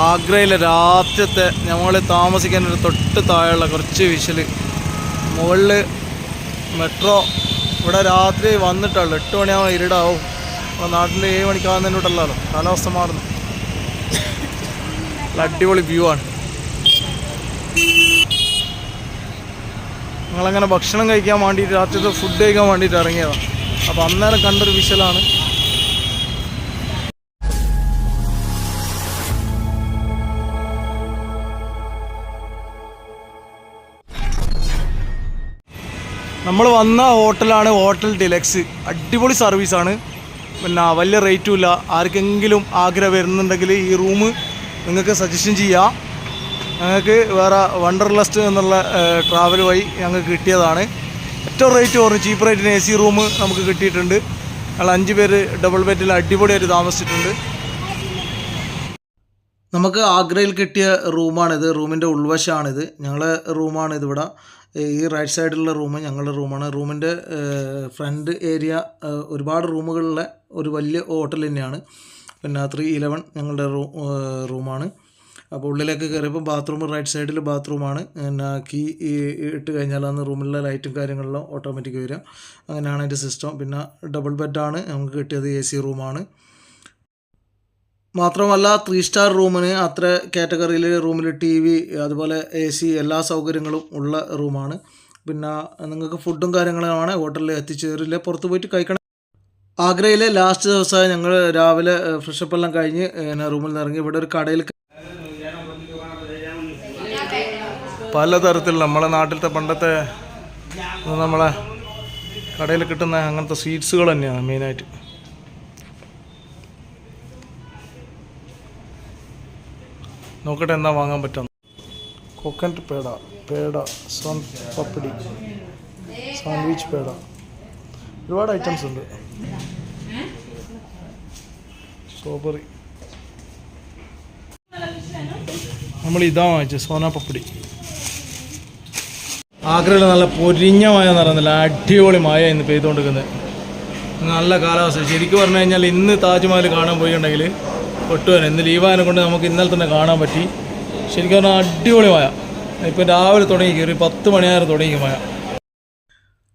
ആഗ്രയിലെ രാത്രിത്തെ ഞങ്ങൾ താമസിക്കാൻ ഒരു തൊട്ട് താഴെയുള്ള കുറച്ച് വിശൽ. മുകളിൽ മെട്രോ. ഇവിടെ രാത്രി വന്നിട്ടുള്ളൂ എട്ട് മണിയാവും ഇരുടാവും. അപ്പോൾ നാട്ടിൽ ഏഴ് മണിക്കാവുന്നതിന് വിട്ടല്ലോ കാലാവസ്ഥ മാറുന്നു. അടിപൊളി വ്യൂ ആണ്. ഞങ്ങളങ്ങനെ ഭക്ഷണം കഴിക്കാൻ വേണ്ടിയിട്ട് രാത്രിത്തെ ഫുഡ് കഴിക്കാൻ വേണ്ടിയിട്ട് ഇറങ്ങിയതാണ് അപ്പോൾ അന്നേരം കണ്ടൊരു വിഷലാണ് നമ്മൾ വന്ന ഹോട്ടലാണ് ഹോട്ടൽ ഡിലക്സ്. അടിപൊളി സർവീസാണ് പിന്നെ വലിയ റേറ്റും ഇല്ല. ആർക്കെങ്കിലും ആഗ്രഹം വരുന്നുണ്ടെങ്കിൽ ഈ റൂം നിങ്ങൾക്ക് സജഷൻ ചെയ്യാം. ഞങ്ങൾക്ക് വേറെ വണ്ടർലസ്റ്റ് എന്നുള്ള ട്രാവൽ വഴി ഞങ്ങൾക്ക് കിട്ടിയതാണ്. ഏറ്റവും റേറ്റ് കുറഞ്ഞു. ചീപ്പ് റേറ്റിന് എ സി റൂം നമുക്ക് കിട്ടിയിട്ടുണ്ട്. ഞങ്ങൾ അഞ്ച് പേര് ഡബിൾ ബെഡിൽ അടിപൊളിയായിട്ട് താമസിച്ചിട്ടുണ്ട്. നമുക്ക് ആഗ്രയിൽ കിട്ടിയ റൂമാണിത് റൂമിന്റെ ഉൾവശമാണിത് ഞങ്ങളെ റൂമാണ് ഇതിവിടെ ഈ റൈറ്റ് സൈഡിലുള്ള റൂം ഞങ്ങളുടെ റൂമാണ്. റൂമിന്റെ ഫ്രണ്ട് ഏരിയ ഒരുപാട് റൂമുകളിലെ ഒരു വലിയ ഹോട്ടൽ തന്നെയാണ്. പിന്നെ ത്രീ ഇലവൻ ഞങ്ങളുടെ റൂ റൂമാണ്. അപ്പോൾ ഉള്ളിലേക്ക് കയറിയപ്പോൾ ബാത്റൂം റൈറ്റ് സൈഡിൽ ബാത്റൂമാണ് പിന്നെ കീ ഇട്ട് കഴിഞ്ഞാൽ അന്ന് റൂമിലെ ലൈറ്റും കാര്യങ്ങളിലും ഓട്ടോമാറ്റിക് വരിക അങ്ങനെയാണ് അതിന്റെ സിസ്റ്റം പിന്നെ ഡബിൾ ബെഡാണ് നമുക്ക് കിട്ടിയത് എ സി റൂമാണ് മാത്രമല്ല ത്രീ സ്റ്റാർ റൂമിന് അത്ര കാറ്റഗറിയിൽ റൂമിൽ ടി വി അതുപോലെ എ സി എല്ലാ സൗകര്യങ്ങളും ഉള്ള റൂമാണ് പിന്നെ നിങ്ങൾക്ക് ഫുഡും കാര്യങ്ങളുമാണ് ഹോട്ടലിൽ എത്തിച്ചു തരില്ല പുറത്ത് പോയിട്ട് കഴിക്കണം. ആഗ്രയിലെ ലാസ്റ്റ് ദിവസമായി ഞങ്ങൾ രാവിലെ ഫ്രഷപ്പ് എല്ലാം കഴിഞ്ഞ് റൂമിൽ നിന്ന് ഇറങ്ങി ഇവിടെ ഒരു കടയിൽ പലതരത്തിൽ നമ്മളെ നാട്ടിലത്തെ പണ്ടത്തെ നമ്മളെ കടയിൽ കിട്ടുന്ന അങ്ങനത്തെ സ്വീറ്റ്സുകൾ തന്നെയാണ് മെയിനായിട്ട് നോക്കട്ടെ എന്താ വാങ്ങാൻ പറ്റും കോക്കനട്ട് പേട പേട സോൺ പപ്പടി സാൻഡ്വിച്ച് പേട. ഒരുപാട് ഐറ്റംസ് ഉണ്ട്. സ്ട്രോബെറി. നമ്മൾ ഇതാ വാങ്ങിച്ചത് സോന പപ്പടി. ആഗ്രയിൽ നല്ല പൊരിഞ്ഞ മഴ എന്ന് പറയുന്നില്ല അടിപൊളി മഴ ഇന്ന് പെയ്തുകൊണ്ടിരിക്കുന്നത്. നല്ല കാലാവസ്ഥ. ശരിക്കും പറഞ്ഞു കഴിഞ്ഞാൽ ഇന്ന് താജ്മഹൽ കാണാൻ പോയിട്ടുണ്ടെങ്കിൽ ഒട്ടുവനെ ഇന്ന് ലീവായതിനെ കൊണ്ട് നമുക്ക് ഇന്നലെ തന്നെ കാണാൻ പറ്റി. ശരിക്കും പറഞ്ഞാൽ അടിപൊളി മഴ. ഇപ്പം രാവിലെ തുടങ്ങി കയറി പത്ത് മണിയാറ് തുടങ്ങി മഴ.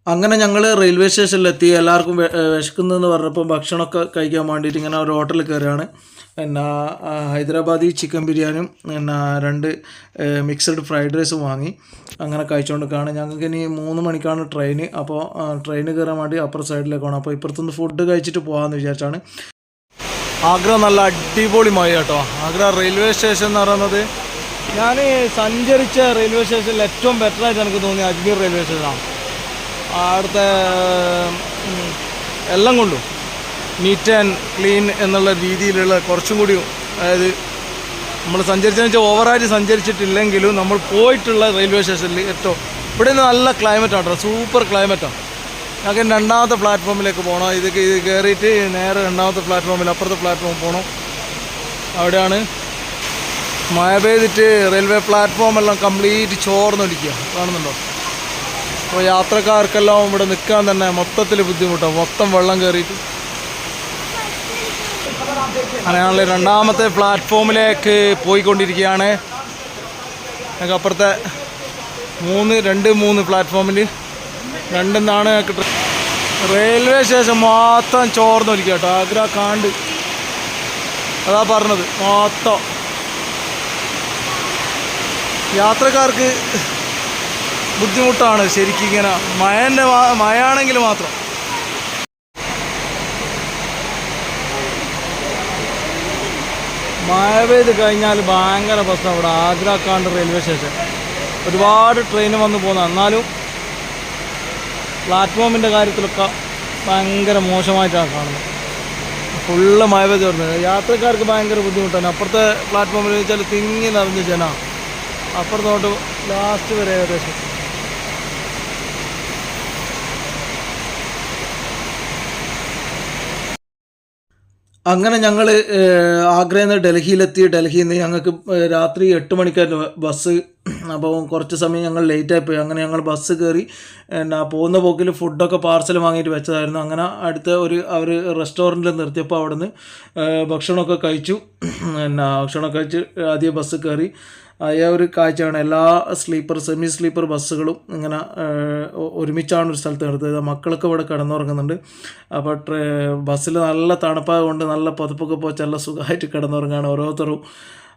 അങ്ങനെ ഞങ്ങൾ റെയിൽവേ സ്റ്റേഷനിലെത്തി. എല്ലാവർക്കും വിശക്കുന്നതെന്ന് പറഞ്ഞപ്പം ഭക്ഷണമൊക്കെ കഴിക്കാൻ വേണ്ടിയിട്ട് ഇങ്ങനെ ഒരു ഹോട്ടലിൽ കയറുകയാണ്. പിന്നെ ഹൈദരാബാദി ചിക്കൻ ബിരിയാണിയും പിന്നെ രണ്ട് മിക്സഡ് ഫ്രൈഡ് റൈസും വാങ്ങി അങ്ങനെ കഴിച്ചുകൊണ്ടിരിക്കുകയാണ്. ഞങ്ങൾക്ക് ഇനി മൂന്ന് മണിക്കാണ് ട്രെയിൻ അപ്പോൾ ട്രെയിൻ കയറാൻ വേണ്ടി അപ്പുറ സൈഡിലേക്ക് പോകണം അപ്പോൾ ഇപ്പുറത്തുനിന്ന് ഫുഡ് കഴിച്ചിട്ട് പോകാമെന്ന് വിചാരിച്ചാണ്. ആഗ്ര നല്ല അടിപൊളി മഴ കേട്ടോ. ആഗ്ര റെയിൽവേ സ്റ്റേഷൻ എന്ന് പറയുന്നത് ഞാൻ സഞ്ചരിച്ച റെയിൽവേ സ്റ്റേഷനിൽ ഏറ്റവും ബെറ്ററായിട്ട് എനിക്ക് തോന്നി അജ്മീർ റെയിൽവേ സ്റ്റേഷനാണ് അവിടുത്തെ എല്ലാം കൊണ്ടും നീറ്റ് ആൻഡ് ക്ലീൻ എന്നുള്ള രീതിയിലുള്ള കുറച്ചും കൂടി അതായത് നമ്മൾ സഞ്ചരിച്ചതെന്ന് വെച്ചാൽ ഓവറായിട്ട് സഞ്ചരിച്ചിട്ടില്ലെങ്കിലും നമ്മൾ പോയിട്ടുള്ള റെയിൽവേ സ്റ്റേഷനിൽ ഏറ്റവും ഇവിടെ നിന്ന് നല്ല ക്ലൈമറ്റാണ് കേട്ടോ സൂപ്പർ ക്ലൈമറ്റാണ് ഞങ്ങൾക്ക് രണ്ടാമത്തെ പ്ലാറ്റ്ഫോമിലേക്ക് പോകണം ഇത് കയറിയിട്ട് നേരെ രണ്ടാമത്തെ പ്ലാറ്റ്ഫോമിൽ അപ്പുറത്തെ പ്ലാറ്റ്ഫോം പോകണം അവിടെയാണ്. മഴ പെയ്തിട്ട് റെയിൽവേ പ്ലാറ്റ്ഫോമെല്ലാം കംപ്ലീറ്റ് ചോർന്നൊലിക്കുക കാണുന്നുണ്ടോ? അപ്പോൾ യാത്രക്കാർക്കെല്ലാം ഇവിടെ നിൽക്കാൻ തന്നെ മൊത്തത്തിൽ ബുദ്ധിമുട്ടാണ് മൊത്തം വെള്ളം കയറിയിട്ട് അങ്ങനെയാണല്ലോ രണ്ടാമത്തെ പ്ലാറ്റ്ഫോമിലേക്ക് പോയിക്കൊണ്ടിരിക്കുകയാണ് ഞങ്ങൾക്ക് അപ്പുറത്തെ മൂന്ന് രണ്ട് മൂന്ന് പ്ലാറ്റ്ഫോമിൽ രണ്ടെന്നാണ് ഞങ്ങൾക്ക് റെയിൽവേ സ്റ്റേഷൻ മൊത്തം ചോർന്നൊലിക്കുക കേട്ടോ. ആഗ്ര കാണ്ട്. അതാ പറഞ്ഞത്. മൊത്തം യാത്രക്കാർക്ക് ബുദ്ധിമുട്ടാണ് ശരിക്കും ഇങ്ങനെ. മഴന്റെ മഴയാണെങ്കിൽ മാത്രം. മഴ പെയ്ത് കഴിഞ്ഞാൽ ഭയങ്കര പ്രശ്നം ഇവിടെ കാണ്ട് റെയിൽവേ സ്റ്റേഷൻ. ഒരുപാട് ട്രെയിൻ വന്ന് പോകുന്ന എന്നാലും പ്ലാറ്റ്ഫോമിന്റെ കാര്യത്തിലൊക്കെ ഭയങ്കര മോശമായിട്ടാണ് കാണുന്നത്. ഫുള്ള് മഴ ചേർന്നത് യാത്രക്കാർക്ക് ഭയങ്കര ബുദ്ധിമുട്ടാണ്. അപ്പുറത്തെ പ്ലാറ്റ്ഫോമിൽ വെച്ചാൽ തിങ്ങി നിറഞ്ഞ ജന. അപ്പുറത്തോട്ട് ലാസ്റ്റ് വരെ ഏകദേശം. അങ്ങനെ ഞങ്ങൾ ആഗ്രയിൽ നിന്ന് ഡൽഹിയിലെത്തി. ഡൽഹിയിൽ നിന്ന് ഞങ്ങൾക്ക് രാത്രി എട്ട് മണിക്കായിരുന്നു ബസ്. അപ്പോൾ കുറച്ച് സമയം ഞങ്ങൾ ലേറ്റായി പോയി അങ്ങനെ ഞങ്ങൾ ബസ് കയറി എന്നാ പോകുന്ന പോക്കിൽ ഫുഡൊക്കെ പാർസൽ വാങ്ങിയിട്ട് വെച്ചതായിരുന്നു. അങ്ങനെ അടുത്ത ഒരു അവർ റെസ്റ്റോറന്റിൽ നിർത്തിയപ്പോൾ അവിടുന്ന് ഭക്ഷണമൊക്കെ കഴിച്ചു. എന്നാ ഭക്ഷണമൊക്കെ കഴിച്ച് ആദ്യം ബസ് കയറി. ആയ ഒരു കാഴ്ചയാണ്. എല്ലാ സ്ലീപ്പർ സെമി സ്ലീപ്പർ ബസ്സുകളും ഇങ്ങനെ ഒരുമിച്ചാണ് ഒരു സ്ഥലത്ത് നിർത്തിയത് മക്കളൊക്കെ ഇവിടെ കിടന്നുറങ്ങുന്നുണ്ട്. അപ്പോൾ ബസ്സിൽ നല്ല തണുപ്പായത് കൊണ്ട് നല്ല പതുപ്പൊക്കെ പോച്ച് നല്ല സുഖമായിട്ട് കിടന്നുറങ്ങുകയാണ് ഓരോരുത്തരും.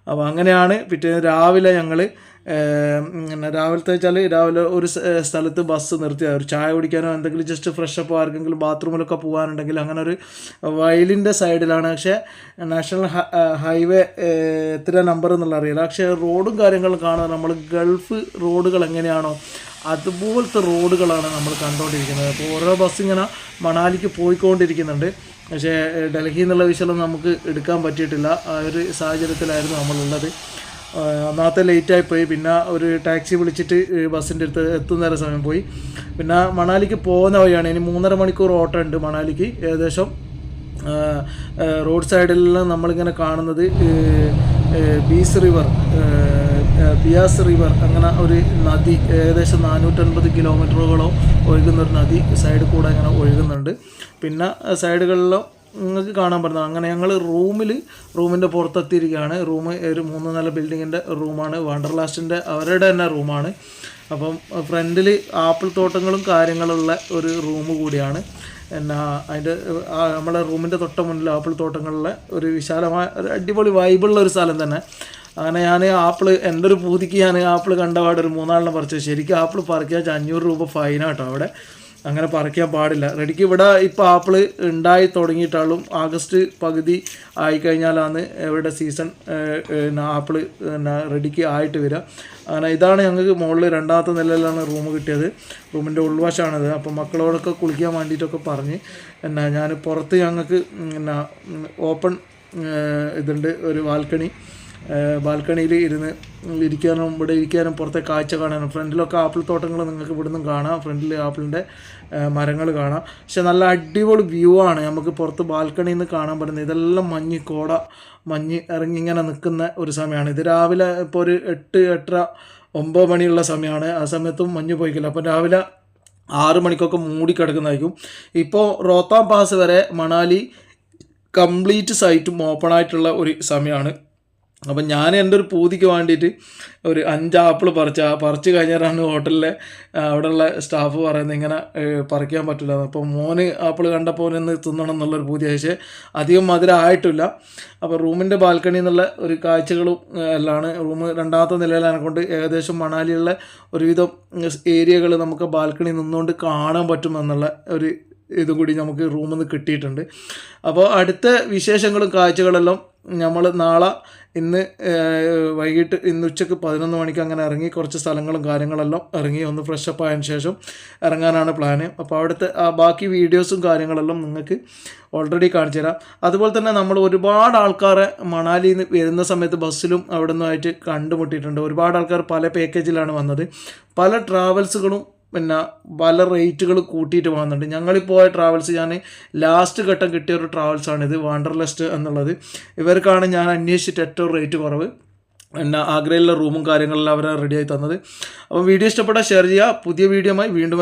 അപ്പോൾ അങ്ങനെയാണ് പിറ്റേന്ന് രാവിലെ ഞങ്ങൾ പിന്നെ രാവിലത്തെ വെച്ചാൽ രാവിലെ ഒരു സ്ഥലത്ത് ബസ് നിർത്തി. ഒരു ചായ കുടിക്കാനോ എന്തെങ്കിലും ജസ്റ്റ് ഫ്രഷ് അപ്പ് ആർക്കെങ്കിലും ബാത്റൂമിലൊക്കെ പോകാനുണ്ടെങ്കിൽ അങ്ങനെ ഒരു വയലിന്റെ സൈഡിലാണ് പക്ഷേ നാഷണൽ ഹൈവേ എത്ര നമ്പർ എന്നുള്ള അറിയില്ല പക്ഷേ റോഡും കാര്യങ്ങളും കാണാൻ നമ്മൾ ഗൾഫ് റോഡുകൾ എങ്ങനെയാണോ അതുപോലത്തെ റോഡുകളാണ് നമ്മൾ കണ്ടുകൊണ്ടിരിക്കുന്നത് അപ്പോൾ ഓരോ ബസ് ഇങ്ങനെ മണാലിക്ക് പോയിക്കൊണ്ടിരിക്കുന്നുണ്ട്. പക്ഷേ ഡൽഹി എന്നുള്ള വിഷയം നമുക്ക് എടുക്കാൻ പറ്റിയിട്ടില്ല. ആ ഒരു സാഹചര്യത്തിലായിരുന്നു നമ്മളുള്ളത്. അന്നാത്തെ ലേറ്റായി പോയി. പിന്നെ ഒരു ടാക്സി വിളിച്ചിട്ട് ബസ്സിന്റെ അടുത്ത് എത്തുന്നേരം സമയം പോയി. പിന്നെ മണാലിക്ക് പോകുന്ന വഴിയാണ്. ഇനി മൂന്നര മണിക്കൂർ ഓട്ടം ഉണ്ട് മണാലിക്ക്. ഏകദേശം റോഡ് സൈഡിലെല്ലാം നമ്മളിങ്ങനെ കാണുന്നത് ബീസ് റിവർ ബിയാസ് റിവർ അങ്ങനെ ഒരു നദി ഏകദേശം നാനൂറ്റൻപത് കിലോമീറ്ററുകളോ ഒഴുകുന്ന ഒരു നദി സൈഡിൽ കൂടെ അങ്ങനെ ഒഴുകുന്നുണ്ട്. പിന്നെ സൈഡുകളിലും നിങ്ങൾക്ക് കാണാൻ പറ്റുന്നത് അങ്ങനെ ഞങ്ങൾ റൂമിൽ റൂമിന്റെ പുറത്തെത്തിയിരിക്കുകയാണ്. റൂം ഒരു മൂന്ന് നില ബിൽഡിങ്ങിന്റെ റൂമാണ്. വണ്ടർലാസ്റ്റിന്റെ അവരുടെ തന്നെ റൂമാണ്. അപ്പം ഫ്രണ്ടിൽ ആപ്പിൾ തോട്ടങ്ങളും കാര്യങ്ങളുള്ള ഒരു റൂം കൂടിയാണ്. എന്നാ അതിന്റെ നമ്മളെ റൂമിന്റെ തൊട്ട മുന്നിൽ ആപ്പിൾ തോട്ടങ്ങളിലെ ഒരു വിശാലമായ ഒരു അടിപൊളി വൈബുള്ള ഒരു സ്ഥലം തന്നെ. അങ്ങനെ ഞാൻ ആപ്പിൾ എന്റെ ഒരു പൂതിക്ക് ഞാൻ ആപ്പിൾ കണ്ടപാട് ഒരു മൂന്നാളിനെ പറിച്ചു. ശരിക്കും ആപ്പിൾ പറിക്കാൻ അഞ്ഞൂറ് രൂപ ഫൈനാട്ടോ അവിടെ. അങ്ങനെ പറിക്കാൻ പാടില്ല. റെഡിക്ക് ഇവിടെ ഇപ്പോൾ ആപ്പിൾ ഉണ്ടായി തുടങ്ങിയിട്ടാളും ആഗസ്റ്റ് പകുതി ആയിക്കഴിഞ്ഞാലാണ് ഇവിടെ സീസൺ ആപ്പിൾ റെഡിക്ക് ആയിട്ട് വരിക. അങ്ങനെ ഇതാണ് ഞങ്ങൾക്ക് മുകളിൽ രണ്ടാമത്തെ നിലയിലാണ് റൂം കിട്ടിയത്. റൂമിന്റെ ഉൾവശമാണിത്. അപ്പോൾ മക്കളോടൊക്കെ കുളിക്കാൻ വേണ്ടിയിട്ടൊക്കെ പറഞ്ഞ് എന്നാ ഞാൻ പുറത്ത് ഞങ്ങൾക്ക് എന്നാ ഓപ്പൺ ഇതുണ്ട് ഒരു ബാൽക്കണി. ബാൽക്കണിയിൽ ഇരുന്ന് ഇരിക്കാനും ഇവിടെ ഇരിക്കാനും പുറത്തെ കാഴ്ച കാണാനും ഫ്രണ്ടിലൊക്കെ ആപ്പിൾ തോട്ടങ്ങൾ നിങ്ങൾക്ക് ഇവിടുന്ന് കാണാം. ഫ്രണ്ടിൽ ആപ്പിളിന്റെ മരങ്ങൾ കാണാം. പക്ഷെ നല്ല അടിപൊളി വ്യൂ ആണ്. നമുക്ക് പുറത്ത് ബാൽക്കണിയിൽ നിന്ന് കാണാൻ പറ്റുന്നത് ഇതെല്ലാം മഞ്ഞ് കോട മഞ്ഞ് ഇറങ്ങി ഇങ്ങനെ നിൽക്കുന്ന ഒരു സമയമാണ്. ഇത് രാവിലെ ഇപ്പോൾ ഒരു എട്ട് എട്ടര ഒമ്പത് മണിയുള്ള സമയമാണ്. ആ സമയത്തും മഞ്ഞ് പോയിക്കില്ല. അപ്പോൾ രാവിലെ ആറ് മണിക്കൊക്കെ മൂടി കിടക്കുന്നതായിരിക്കും. ഇപ്പോൾ റോത്താം പാസ് വരെ മണാലി കംപ്ലീറ്റ് സൈറ്റും ഓപ്പൺ ആയിട്ടുള്ള ഒരു സമയമാണ്. അപ്പം ഞാൻ എന്റെ ഒരു പൂതിക്ക് വേണ്ടിയിട്ട് ഒരു അഞ്ച് ആപ്പിൾ പറിച്ച പറിച്ച് കഴിഞ്ഞാലാണ് ഹോട്ടലിലെ അവിടെയുള്ള സ്റ്റാഫ് പറയുന്നത് ഇങ്ങനെ പറിക്കാൻ പറ്റില്ല അപ്പോൾ മോന് ആപ്പിൾ കണ്ടപ്പോൾ ഒന്ന് തിന്നണം എന്നുള്ളൊരു പൂതി. പക്ഷേ അധികം മധുരമായിട്ടില്ല അപ്പോൾ റൂമിന്റെ ബാൽക്കണി എന്നുള്ള ഒരു കാഴ്ചകളും എല്ലാമാണ് റൂം രണ്ടാമത്തെ നിലയിലാണ്. കൊണ്ട് ഏകദേശം മണാലിയുള്ള ഒരുവിധം ഏരിയകൾ നമുക്ക് ബാൽക്കണി നിന്നുകൊണ്ട് കാണാൻ പറ്റുമെന്നുള്ള ഒരു ഇതും കൂടി നമുക്ക് റൂമിൽ നിന്ന് കിട്ടിയിട്ടുണ്ട്. അപ്പോൾ അടുത്ത വിശേഷങ്ങളും കാഴ്ചകളെല്ലാം നമ്മൾ നാളെ ഇന്ന് വൈകിട്ട് ഇന്ന് ഉച്ചയ്ക്ക് പതിനൊന്ന് മണിക്ക് അങ്ങനെ ഇറങ്ങി കുറച്ച് സ്ഥലങ്ങളും കാര്യങ്ങളെല്ലാം ഇറങ്ങി ഒന്ന് ഫ്രഷ് അപ്പ് ആയതിനു ശേഷം ഇറങ്ങാനാണ് പ്ലാന് അപ്പോൾ അവിടുത്തെ ആ ബാക്കി വീഡിയോസും കാര്യങ്ങളെല്ലാം നിങ്ങൾക്ക് ഓൾറെഡി കാണിച്ചു തരാം. അതുപോലെ തന്നെ നമ്മൾ ഒരുപാട് ആൾക്കാരെ മണാലിയിൽ നിന്ന് വരുന്ന സമയത്ത് ബസ്സിലും അവിടെ നിന്നുമായിട്ട് കണ്ടുമുട്ടിയിട്ടുണ്ട്. ഒരുപാട് ആൾക്കാർ പല പാക്കേജിലാണ് വന്നത്. പല ട്രാവൽസുകളും പിന്നെ പല റേറ്റുകൾ കൂട്ടിയിട്ട് പോകുന്നുണ്ട് ഞങ്ങളിപ്പോൾ പോയ ട്രാവൽസ് ഞാൻ ലാസ്റ്റ് ഘട്ടം കിട്ടിയ ഒരു ട്രാവൽസാണിത് വാണ്ടർലെസ്റ്റ് എന്നുള്ളത്. ഇവർക്കാണ് ഞാൻ അന്വേഷിച്ചിട്ട് ഏറ്റവും റേറ്റ് കുറവ്. പിന്നെ ആഗ്രയിലുള്ള റൂമും കാര്യങ്ങളെല്ലാം അവരെ റെഡിയായി തന്നത്. അപ്പോൾ വീഡിയോ ഇഷ്ടപ്പെട്ടാൽ ഷെയർ ചെയ്യുക. പുതിയ വീഡിയോയുമായി വീണ്ടും